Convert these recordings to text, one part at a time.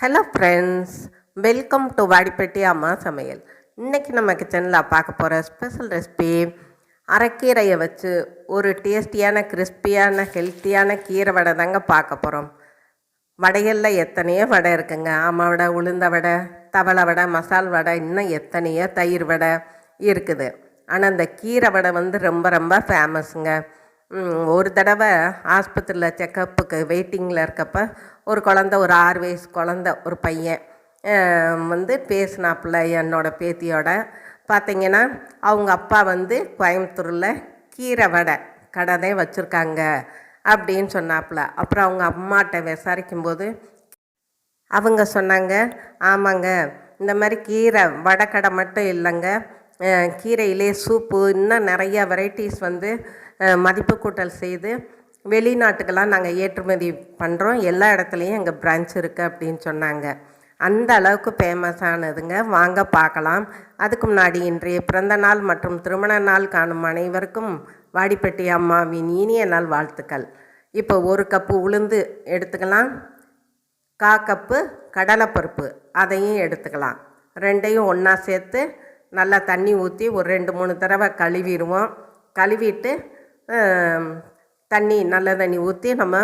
Hello friends welcome to Vadipatti அம்மா சமையல் இன்றைக்கி நம்ம கிச்சனில் பார்க்க போகிற ஸ்பெஷல் ரெசிபி அரைக்கீரையை வச்சு ஒரு டேஸ்டியான கிறிஸ்பியான ஹெல்த்தியான கீரை வடை தாங்க பார்க்க போகிறோம் வடைகளில் எத்தனையோ வடை இருக்குங்க. ஆமை வடை உளுந்த வடை தவளை வடை மசால் வடை இன்னும் எத்தனையோ தயிர் வடை இருக்குது. ஆனால் இந்த கீரை வடை வந்து ரொம்ப ரொம்ப ஃபேமஸுங்க ஒரு தடவை ஆஸ்பத்திரியில் செக்கப்புக்கு வெயிட்டிங்கில் இருக்கப்போ ஒரு குழந்த ஒரு ஆறு வயசு குழந்த ஒரு பையன் வந்து பேசினாப்புல என்னோட பேத்தியோட. பார்த்தீங்கன்னா அவங்க அப்பா வந்து கோயம்புத்தூரில் கீரை வடை கடை தான் வச்சுருக்காங்க அப்படின்னு சொன்னாப்புல. அப்புறம் அவங்க அம்மாட்ட விசாரிக்கும்போது அவங்க சொன்னாங்க ஆமாங்க இந்த மாதிரி கீரை வடக்கடை மட்டும் இல்லைங்க. கீரையிலே சூப்பு இன்னும் நிறைய வெரைட்டிஸ் வந்து மதிப்பு கூட்டல் செய்து வெளிநாட்டுக்கெல்லாம் நாங்கள் ஏற்றுமதி பண்ணுறோம் எல்லா இடத்துலையும் எங்கள் பிரான்ச் இருக்குது அப்படின்னு சொன்னாங்க. அந்த அளவுக்கு ஃபேமஸானதுங்க வாங்க பார்க்கலாம். அதுக்கு முன்னாடி இன்றைய பிறந்த நாள் மற்றும் திருமண நாள் காணும் அனைவருக்கும் வாடிப்பட்டி அம்மாவின் இனிய நாள் வாழ்த்துக்கள். இப்போ ஒரு கப்பு உளுந்து எடுத்துக்கலாம். கா கப்பு கடலைப்பருப்பு அதையும் எடுத்துக்கலாம். ரெண்டையும் ஒன்றா சேர்த்து நல்லா தண்ணி ஊற்றி ஒரு ரெண்டு மூணு தடவை கழுவிடுவோம். கழுவிட்டு தண்ணி நல்ல தண்ணி ஊற்றி நம்ம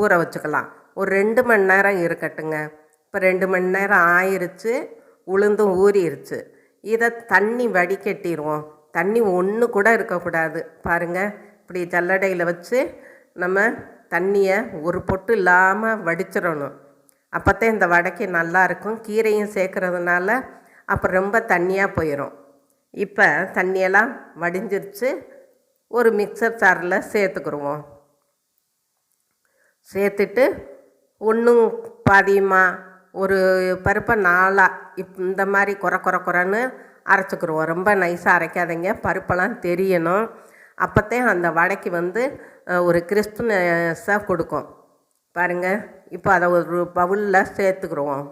ஊற வச்சுக்கலாம். ஒரு ரெண்டு மணி நேரம் இருக்கட்டுங்க. இப்போ ரெண்டு மணி நேரம் ஆயிருச்சு உளுந்தும் ஊறிடுச்சு இதை தண்ணி வடிகட்டிடுவோம் தண்ணி ஒன்று கூட இருக்கக்கூடாது. பாருங்கள் இப்படி ஜல்லடையில் வச்சு நம்ம தண்ணியை ஒரு பொட்டு இல்லாமல் வடிச்சிடணும். அப்போத்தான் இந்த வடைக்கு நல்லா இருக்கும். கீரையும் சேர்க்குறதுனால அப்போ ரொம்ப தண்ணியாக போயிடும் இப்போ தண்ணியெல்லாம் வடிஞ்சிருச்சு. ஒரு மிக்சர் சாரில் சேர்த்துக்குருவோம். சேர்த்துட்டு ஒன்றும் பாதியமாக ஒரு பருப்பை நாளாக இப் இந்த மாதிரி குறை குறை குறைன்னு அரைச்சிக்கிடுவோம் ரொம்ப நைஸாக அரைக்காதீங்க. பருப்பெல்லாம் தெரியணும். அப்போத்தே அந்த வடைக்கு வந்து ஒரு கிறிஸ்பினஸாக கொடுக்கும். பாருங்கள் இப்போ அதை ஒரு பவுலில் சேர்த்துக்குருவோம்.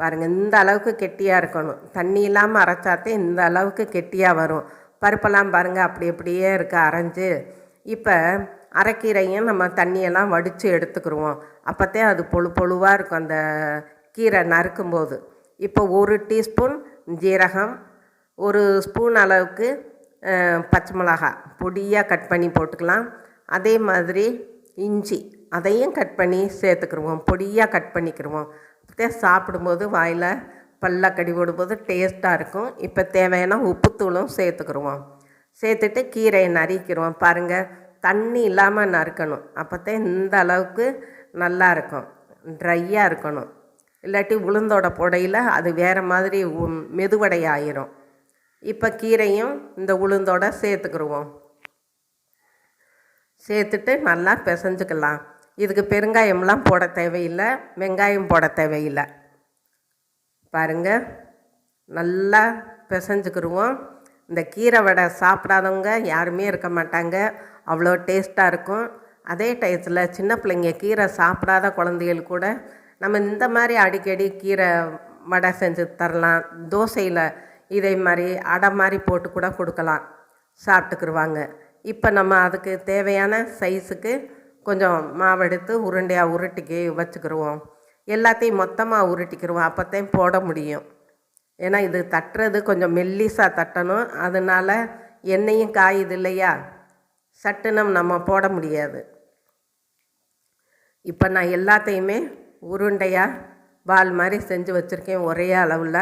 பாருங்கள் இந்த அளவுக்கு கெட்டியாக இருக்கணும். தண்ணி இல்லாமல் அரைச்சாத்தே இந்த அளவுக்கு கெட்டியாக வரும். பருப்பெல்லாம் பாருங்கள் அப்படி அப்படியே இருக்க. அரைஞ்சு. இப்போ அரைக்கீரையும் நம்ம தண்ணியெல்லாம் வடித்து எடுத்துக்கிடுவோம் அப்போத்தே அது பொழு பொழுவாக இருக்கும் அந்த கீரை நறுக்கும்போது. இப்போ ஒரு டீஸ்பூன் ஜீரகம் ஒரு ஸ்பூன் அளவுக்கு பச்சை மிளகாய் பொடியாக கட் பண்ணி போட்டுக்கலாம். அதே மாதிரி இஞ்சி அதையும் கட் பண்ணி சேர்த்துக்கிடுவோம் பொடியாக கட் பண்ணிக்கிருவோம். அப்படியே சாப்பிடும்போது வாயில் பல்ல கடி போடும்போது டேஸ்ட்டாக இருக்கும். இப்போ தேவையான உப்புத்தூளும் சேர்த்துக்கிடுவோம் சேர்த்துட்டு கீரையை நறுக்கிடுவோம் பாருங்கள் தண்ணி இல்லாமல் நறுக்கணும் அப்போத்தான் இந்த அளவுக்கு நல்லா இருக்கும். ட்ரையாக இருக்கணும். இல்லாட்டி உளுந்தோட புடையில் அது வேறு மாதிரி மெதுவடை ஆயிரும் இப்போ கீரையும் இந்த உளுந்தோட சேர்த்துக்கிடுவோம் சேர்த்துட்டு நல்லா பிசைஞ்சுக்கலாம். இதுக்கு பெருங்காயம்லாம் போட தேவையில்லை. வெங்காயம் போட தேவையில்லை. பாருங்கள் நல்லா பிசைஞ்சுக்கிடுவோம் இந்த கீரை வடை சாப்பிடாதவங்க யாருமே இருக்க மாட்டாங்க. அவ்வளோ டேஸ்ட்டாக இருக்கும். அதே டயத்தில் சின்ன பிள்ளைங்க கீரை சாப்பிடாத குழந்தைகள் கூட நம்ம இந்த மாதிரி அடிக்கடி கீரை வடை செஞ்சு தரலாம். தோசையில் இதே மாதிரி அடை மாதிரி போட்டு கூட கொடுக்கலாம். சாப்பிட்டுக்குருவாங்க. இப்போ நம்ம அதுக்கு தேவையான சைஸுக்கு கொஞ்சம் மாவெடுத்து உருண்டையாக உருட்டிக்கி வச்சுக்கிருவோம். எல்லாத்தையும் மொத்தமாக உருட்டிக்கிருவோம். அப்போத்தையும் போட முடியும். ஏன்னா இது தட்டுறது கொஞ்சம் மெல்லிசாக தட்டணும். அதனால எண்ணெயும் காயுது இல்லையா? சட்டுனம் நம்ம போட முடியாது. இப்போ நான் எல்லாத்தையுமே உருண்டையாக பால் மாதிரி செஞ்சு வச்சுருக்கேன் ஒரே அளவில்.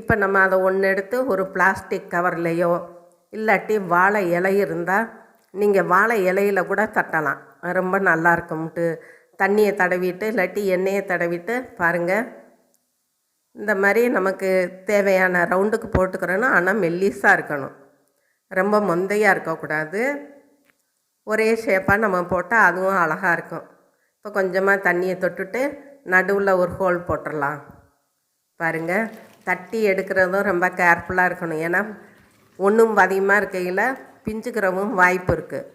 இப்போ நம்ம அதை ஒன்று எடுத்து ஒரு பிளாஸ்டிக் கவர்லேயோ இல்லாட்டி வாழை இலை இருந்தால் நீங்கள் வாழை இலையில கூட தட்டலாம். ரொம்ப நல்லா இருக்கும்ட்டு தண்ணியை தடவிட்டு இல்லாட்டி எண்ணெயை தடவிட்டு பாருங்கள் இந்த மாதிரி நமக்கு தேவையான ரவுண்டுக்கு போட்டுக்கிறோன்னா ஆனால் மெல்லிஸாக இருக்கணும். ரொம்ப மொந்தையாக இருக்கக்கூடாது. ஒரே ஷேப்பாக நம்ம போட்டால் அதுவும் அழகாக இருக்கும். இப்போ கொஞ்சமாக தண்ணியை தொட்டுட்டு நடுவில் ஒரு ஹோல் போட்டுடலாம் பாருங்கள் தட்டி எடுக்கிறதும் ரொம்ப கேர்ஃபுல்லாக இருக்கணும். ஏன்னா ஒன்றும் அதிகமாக இருக்கையில் பிஞ்சுக்கிறவும் வாய்ப்பு இருக்குது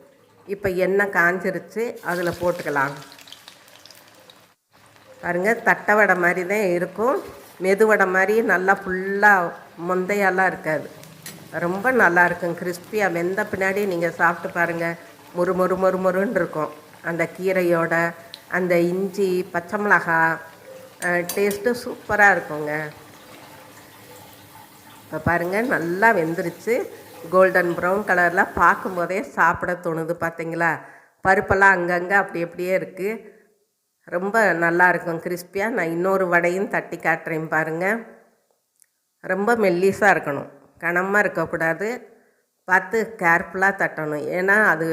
இப்போ எண்ணெய் காஞ்சிருச்சு அதில் போட்டுக்கலாம். பாருங்கள் தட்டை வடை மாதிரி தான் இருக்கும். மெதுவடை மாதிரி நல்லா ஃபுல்லாக முந்தையெல்லாம் இருக்காது. ரொம்ப நல்லா இருக்கும் கிறிஸ்பியாக வெந்த பின்னாடி நீங்கள் சாப்பிட்டு பாருங்கள் மொறு மொறு மொறு மொறுன்னு இருக்கும். அந்த கீரையோட அந்த இஞ்சி பச்சை மிளகா டேஸ்ட்டு சூப்பராக இருக்குங்க. இப்போ பாருங்கள் நல்லா வெந்துருச்சு. கோல்டன் ப்ரௌன் கலரில் பார்க்கும்போதே சாப்பிட தோணுது பார்த்தீங்களா பருப்பெல்லாம் அங்கங்கே அப்படி அப்படியே இருக்குது ரொம்ப நல்லா இருக்கும் கிறிஸ்பியாக நான் இன்னொரு வடையும் தட்டி காட்டுறேன் பாருங்கள் ரொம்ப மெல்லிஸாக இருக்கணும். கனமாக இருக்கக்கூடாது. பார்த்து கேர்ஃபுல்லாக தட்டணும். ஏன்னா அது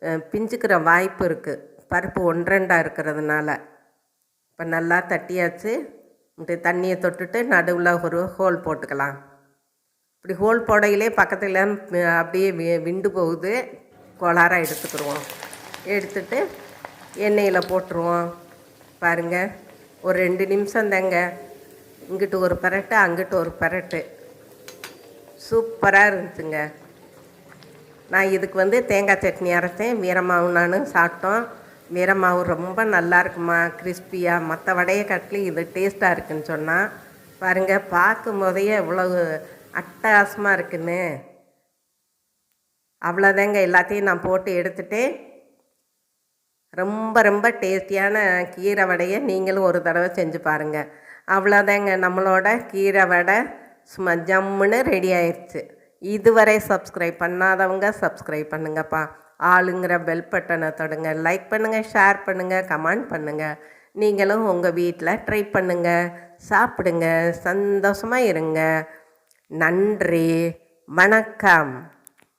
பிஞ்சுக்கிற வாய்ப்பு இருக்குது பருப்பு ஒன்றரெண்டாக இருக்கிறதுனால. இப்போ நல்லா தட்டியாச்சு. இப்படி தண்ணியை தொட்டுட்டு நடுவில் ஒரு ஹோல் போட்டுக்கலாம். இப்படி ஹோல் போடையிலே பக்கத்தில் அப்படியே வி- விண்டு போகுது. கோளாராக எடுத்துக்கிடுவோம் எடுத்துட்டு எண்ணெயில் போட்டுருவோம். பாருங்கள் ஒரு ரெண்டு நிமிஷம் தாங்க. இங்கிட்டு ஒரு பரட்டு அங்கிட்டு ஒரு பரட்டு. சூப்பராக இருந்துச்சுங்க. நான் இதுக்கு வந்து தேங்காய் சட்னி அரைச்சேன். வீரமாவு நானும் சாப்பிட்டோம். வீரமாவு ரொம்ப நல்லா இருக்குமா கிறிஸ்பியாக மற்ற வடையை காட்டிலும் இது டேஸ்ட்டாக இருக்குன்னு சொன்னால் பாருங்கள் பார்க்கும் போதையே எவ்வளவு அட்டகாசமாக இருக்குன்னு. அவ்வளோதாங்க எல்லாத்தையும் நான் போட்டு எடுத்துட்டேன். ரொம்ப ரொம்ப டேஸ்டியான கீரை வடையை நீங்களும் ஒரு தடவை செஞ்சு பாருங்கள் அவ்வளோதாங்க நம்மளோட கீரை வடை. சும்மா ஜம்முன்னு ரெடி ஆயிடுச்சு இதுவரை சப்ஸ்கிரைப் பண்ணாதவங்க சப்ஸ்கிரைப் பண்ணுங்கப்பா. ஆளுங்கிற பெல் பட்டனை தொடுங்க. லைக் பண்ணுங்கள் ஷேர் பண்ணுங்கள் கமெண்ட் பண்ணுங்கள் நீங்களும் உங்கள் வீட்டில் ட்ரை பண்ணுங்கள் சாப்பிடுங்க. சந்தோஷமாக இருங்க. நன்றி. வணக்கம்.